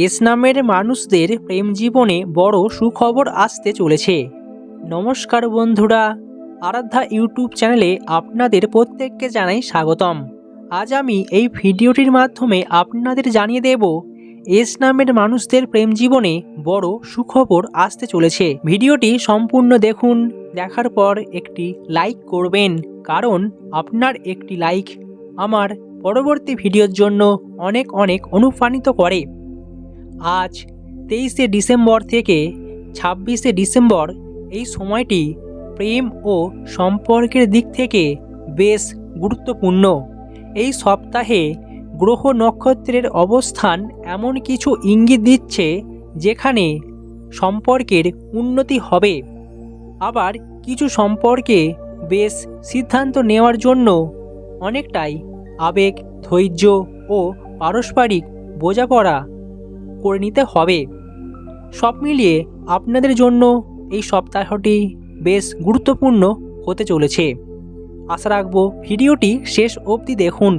S নামের মানুষদের প্রেম জীবনে বড় সুখবর আসতে চলেছে। নমস্কার বন্ধুরা, আরাধ্যা ইউটিউব চ্যানেলে আপনাদের প্রত্যেককে জানাই স্বাগতম। আজ আমি এই ভিডিওটির মাধ্যমে আপনাদের জানিয়ে দেব, এস নামের মানুষদের প্রেম জীবনে বড় সুখবর আসতে চলেছে। ভিডিওটি সম্পূর্ণ দেখুন, দেখার পর একটি লাইক করবেন, কারণ আপনার একটি লাইক আমার পরবর্তী ভিডিওর জন্য অনেক অনেক অনুপ্রাণিত করে। আজ তেইশে ডিসেম্বর থেকে ছাব্বিশে ডিসেম্বর এই সময়টি প্রেম ও সম্পর্কের দিক থেকে বেশ গুরুত্বপূর্ণ। এই সপ্তাহে গ্রহ নক্ষত্রের অবস্থান এমন কিছু ইঙ্গিত দিচ্ছে যেখানে সম্পর্কের উন্নতি হবে। আবার কিছু সম্পর্কে বেশ সিদ্ধান্ত নেওয়ার জন্য অনেকটাই আবেগ, ধৈর্য ও পারস্পরিক বোঝাপড়া করে নিতে হবে। সব মিলিয়ে আপনাদের জন্য এই সপ্তাহটি বেশ গুরুত্বপূর্ণ হতে চলেছে। আশা রাখব ভিডিওটি শেষ অবধি দেখুন।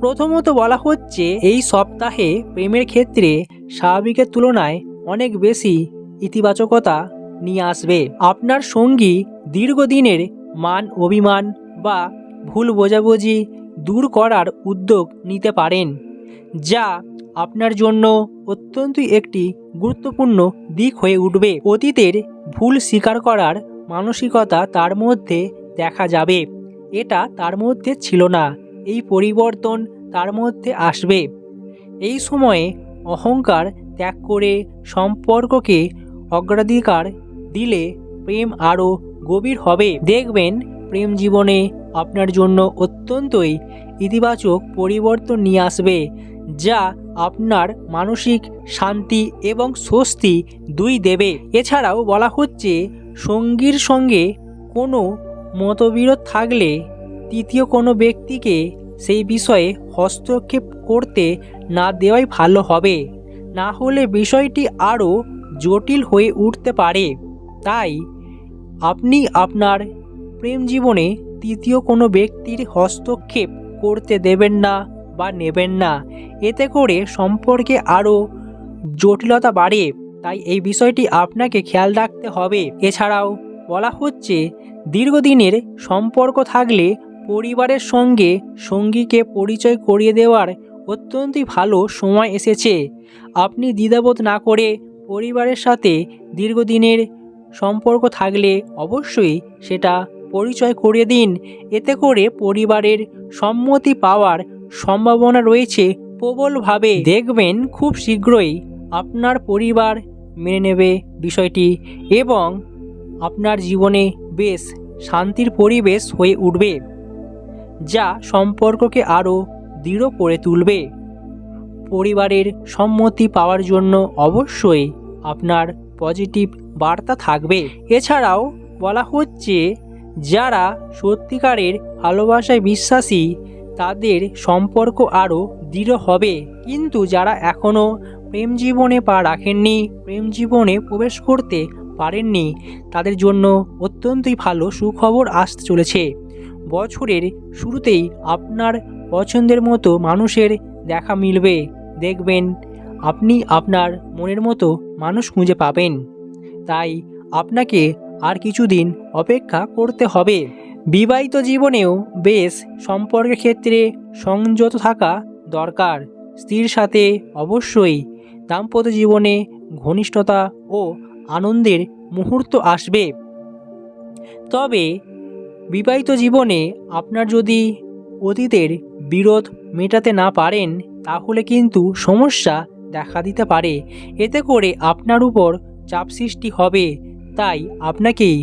প্রথমত বলা হচ্ছে, এই সপ্তাহে প্রেমের ক্ষেত্রে স্বাভাবিকের তুলনায় অনেক বেশি ইতিবাচকতা নিয়ে আসবে। আপনার সঙ্গী দীর্ঘদিনের মান অভিমান বা ভুল বোঝাবুঝি দূর করার উদ্যোগ নিতে পারেন। যা আপনার জন্য অত্যন্তই একটি গুরুত্বপূর্ণ দিক হয়ে উঠবে। অতীতের ভুল স্বীকার করার মানসিকতা তার মধ্যে দেখা যাবে। এটা তার মধ্যে ছিল না। এই পরিবর্তন তার মধ্যে আসবে। এই সময়ে অহংকার ত্যাগ করে সম্পর্ককে অগ্রাধিকার দিলে প্রেম আরও গভীর হবে। দেখবেন, প্রেম জীবনে আপনার জন্য অত্যন্তই ইতিবাচক পরিবর্তন নিয়ে আসবে, যা আপনার মানসিক শান্তি এবং স্বস্তি দুই দেবে। এছাড়াও বলা হচ্ছে, সঙ্গীর সঙ্গে কোনো মতবিরোধ থাকলে তৃতীয় কোনো ব্যক্তিকে সেই বিষয়ে হস্তক্ষেপ করতে না দেওয়াই ভালো হবে। না হলে বিষয়টি আরও জটিল হয়ে উঠতে পারে। তাই আপনি আপনার প্রেম জীবনে তৃতীয় কোনো ব্যক্তির হস্তক্ষেপ করতে দেবেন না বা নেবেন না। এতে করে সম্পর্কে আরও জটিলতা বাড়ে। তাই এই বিষয়টি আপনাকে খেয়াল রাখতে হবে। এছাড়াও বলা হচ্ছে, দীর্ঘদিনের সম্পর্ক থাকলে পরিবারের সঙ্গে সঙ্গীকে পরিচয় করিয়ে দেওয়ার অত্যন্তই ভালো সময় এসেছে। আপনি দ্বিধাবোধ না করে পরিবারের সাথে দীর্ঘদিনের সম্পর্ক থাকলে অবশ্যই সেটা পরিচয় করিয়ে দিন। এতে করে পরিবারের সম্মতি পাওয়ার সম্ভাবনা রয়েছে প্রবলভাবে। দেখবেন খুব শীঘ্রই আপনার পরিবার মেনে নেবে বিষয়টি এবং আপনার জীবনে বেশ শান্তির পরিবেশ হয়ে উঠবে, যা সম্পর্ককে আরও দৃঢ় করে তুলবে। পরিবারের সম্মতি পাওয়ার জন্য অবশ্যই আপনার পজিটিভ বার্তা থাকবে। এছাড়াও বলা হচ্ছে যারা সত্যিকারের ভালোবাসায় বিশ্বাসী, তাদের সম্পর্ক আরও দৃঢ় হবে। কিন্তু যারা এখনও প্রেম জীবনে পা রাখেননি, প্রেম জীবনে প্রবেশ করতে পারেননি, তাদের জন্য অত্যন্তই ভালো সুখবর আসতে চলেছে। বছরের শুরুতেই আপনার পছন্দের মতো মানুষের দেখা মিলবে। দেখবেন, আপনি আপনার মনের মতো মানুষ খুঁজে পাবেন। তাই আপনাকে আর কিছুদিন অপেক্ষা করতে হবে। বিবাহিত জীবনেও বেশ সম্পর্কের ক্ষেত্রে সংযত থাকা দরকার। স্ত্রীর সাথে অবশ্যই দাম্পত্য জীবনে ঘনিষ্ঠতা ও আনন্দের মুহূর্ত আসবে। তবে বিবাহিত জীবনে আপনার যদি অতীতের বিরোধ মেটাতে না পারেন, তাহলে কিন্তু সমস্যা দেখা দিতে পারে। এতে করে আপনার উপর চাপ সৃষ্টি হবে। তাই আপনাকেই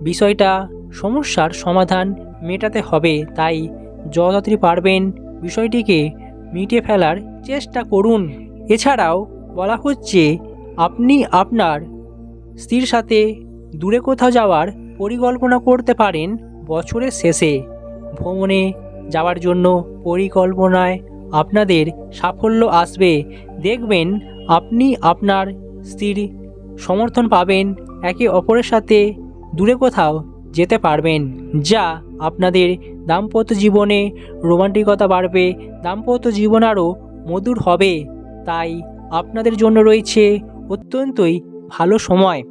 বিষয়টা সমস্যার সমাধান মেটাতে হবে। তাই যথাত্রী পারবেন বিষয়টিকে মিটে ফেলার চেষ্টা করুন। এছাড়াও বলা হচ্ছে, আপনি আপনার স্ত্রীর সাথে দূরে কোথাও যাওয়ার পরিকল্পনা করতে পারেন বছরের শেষে। ভ্রমণে যাওয়ার জন্য পরিকল্পনায় আপনাদের সাফল্য আসবে। দেখবেন আপনি আপনার স্ত্রীর সমর্থন পাবেন একে অপরের সাথে দূরে কোথাও যেতে পারবেন, যা আপনাদের দাম্পত্য জীবনে রোমান্টিকতা বাড়বে, দাম্পত্য জীবন আরও মধুর হবে। তাই আপনাদের জন্য রয়েছে অত্যন্তই ভালো সময়।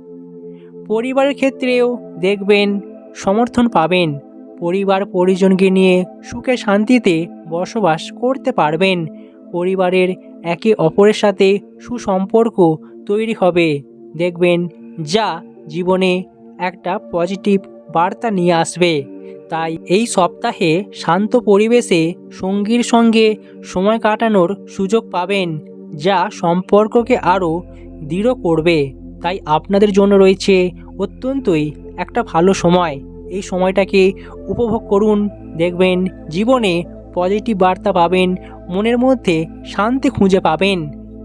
পরিবারের ক্ষেত্রেও দেখবেন সমর্থন পাবেন। পরিবার পরিজনকে নিয়ে সুখে শান্তিতে বসবাস করতে পারবেন। পরিবারের একে অপরের সাথে সুসম্পর্ক তৈরি হবে। দেখবেন যা জীবনে একটা পজিটিভ বার্তা নিয়ে আসবে। তাই এই সপ্তাহে শান্ত পরিবেশে সঙ্গীর সঙ্গে সময় কাটানোর সুযোগ পাবেন, যা সম্পর্ককে আরও দৃঢ় করবে। তাই আপনাদের জন্য রয়েছে অত্যন্তই একটা ভালো সময়। এই সময়টাকে উপভোগ করুন, দেখবেন জীবনে পজিটিভ বার্তা পাবেন, মনের মধ্যে শান্তি খুঁজে পাবেন।